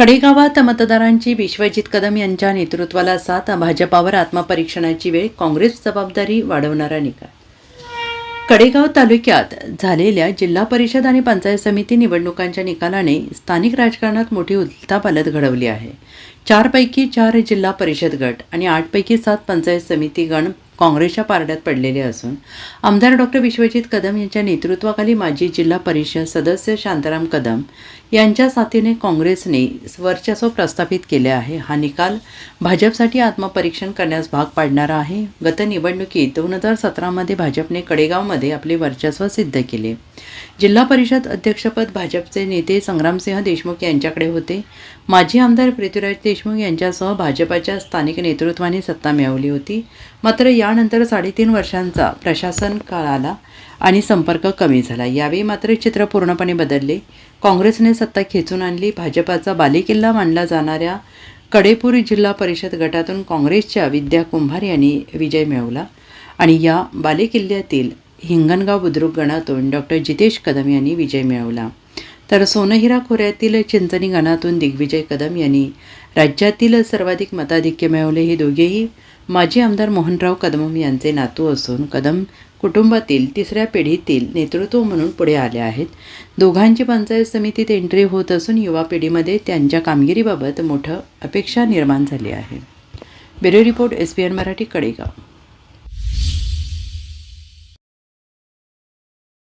कडेगावात मतदारांची विश्वजित कदम यांच्या नेतृत्वाला साथ भाजपावर आत्मपरीक्षणाची वेळ काँग्रेस जबाबदारी वाढवणारा निकाल. कडेगाव तालुक्यात झालेल्या जिल्हा परिषद आणि पंचायत समिती निवडणुकांच्या निकालाने स्थानिक राजकारणात मोठी उलथापालत घडवली आहे. चारपैकी चार जिल्हा परिषद गट आणि आठपैकी सात पंचायत समिती गण काँग्रेसच्या पारड्यात पडलेले असून आमदार डॉक्टर विश्वजित कदम यांच्या नेतृत्वाखाली माजी जिल्हा परिषद सदस्य शांताराम कदम यांच्या साथीने काँग्रेसने वर्चस्व प्रस्थापित केले आहे. हा निकाल भाजपसाठी आत्मपरीक्षण करण्यास भाग पाडणारा आहे. गत निवडणुकीत दोन हजार सतरामध्ये भाजपने कडेगावमध्ये आपले वर्चस्व सिद्ध केले. जिल्हा परिषद अध्यक्षपद भाजपचे नेते संग्रामसिंह देशमुख यांच्याकडे होते. माजी आमदार पृथ्वीराज देशमुख यांच्यासह भाजपाच्या स्थानिक नेतृत्वाने सत्ता मिळवली होती. मात्र या त्यानंतर साडेतीन वर्षांचा प्रशासन काळ आला आणि संपर्क कमी झाला. यावेळी मात्र चित्र पूर्णपणे बदलले. काँग्रेसने सत्ता खेचून आणली. भाजपाचा बालेकिल्ला मानला जाणाऱ्या कडेपूर जिल्हा परिषद गटातून काँग्रेसच्या विद्या कुंभार यांनी विजय मिळवला आणि या बालेकिल्ल्यातील हिंगणगाव बुद्रुक गणातून डॉक्टर जितेश कदम यांनी विजय मिळवला. तर सोनहिरा खोऱ्यातील चिंचणी गणातून दिग्विजय कदम यांनी राज्यातील सर्वाधिक मताधिक्य मिळवले हे दोघेही माजी आमदार मोहनराव कदम यांचे नातू असून कदम कुटुंबातील तिसऱ्या पिढीतील नेतृत्व म्हणून पुढे आले आहेत. दोघांची पंचायत समितीत एंट्री होत असून युवा पिढीमध्ये त्यांच्या कामगिरीबाबत मोठं अपेक्षा निर्माण झाली आहे. Bureau report S P N Marathi Kadegaon.